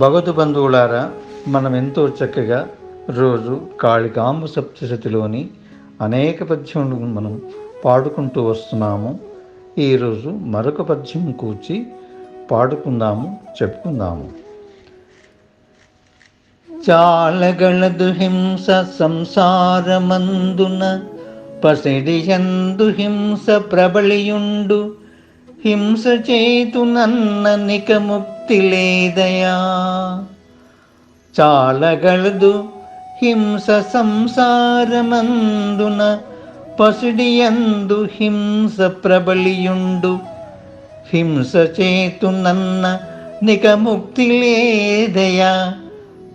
భగవత్ బంధువులారా మనం ఎంతో చక్కగా రోజు కాళికాంబ సప్తశతిలోని అనేక పద్యములు మనం పాడుకుంటూ వస్తున్నాము. ఈరోజు మరొక పద్యం కూర్చి పాడుకుందాము చెప్పుకుందాము. చాలగల హింస సంసారమందున పసిడియందు హింస ప్రబలియుండు హింస చేతునన్న నిక ముక్తి లేదయా? చాలగలదు హింస సంసారమందున పసిడియందు హింస ప్రబలియుండు. హింస చేతునన్న నిక ముక్తి లేదయా?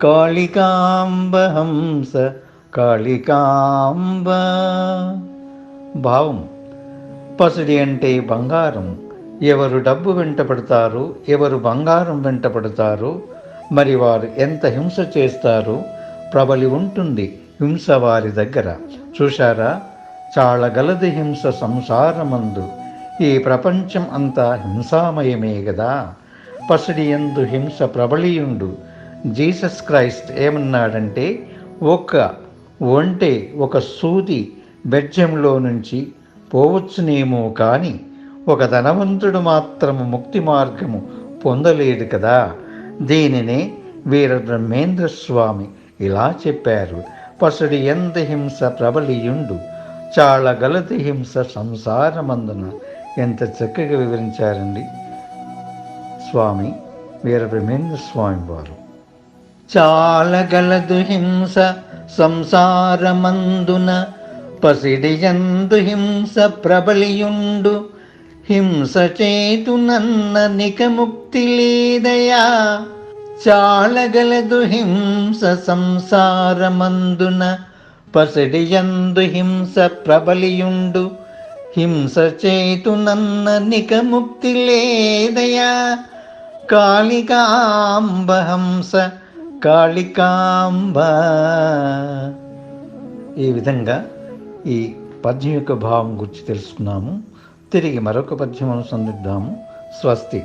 కాళికాంబ హంస కాళికాంబ. భావం పసిడి అంటే బంగారం. ఎవరు డబ్బు వెంటపడతారు ఎవరు బంగారం వెంటపడతారో మరి వారు ఎంత హింస చేస్తారు ప్రబలి ఉంటుంది హింస వారి దగ్గర. చూశారా? చాలా గలది హింస సంసారమందు. ఈ ప్రపంచం అంతా హింసామయమే కదా పసిడి ఎందు హింస ప్రబలియుండు. జీసస్ క్రైస్ట్ ఏమన్నాడంటే ఒక ఒంటే ఒక సూది బెజ్జంలో నుంచి పోవచ్చునేమో కానీ ఒక ధనవంతుడు మాత్రము ముక్తి మార్గము పొందలేడు కదా. దీనినే వీర బ్రహ్మేంద్ర స్వామి ఇలా చెప్పారు. పసుడి ఎంత హింస ప్రబలియుండు చాలా గలతి హింస సంసారమందున. ఎంత చక్కగా వివరించారండి. స్వామి వీర బ్రహ్మేంద్ర స్వామి వారు. చాలగలదు హింస సంసారమందున పసిడియందు హింస ప్రబలియుండు హింస చేతునన్న నికముక్తి లేదయా? చాలగలదు హింస సంసారమందున పసిడియందు హింస ప్రబలియుండు. హింస చేతునన్న నికముక్తి లేదయా? కాళికాంబ హంస కాళికాంబ. ఈ విధంగా ఈ పద్యం యొక్క భావం గురించి తెలుసుకున్నాము. తిరిగి మరొక పద్యమును సందిద్దాము స్వస్తి.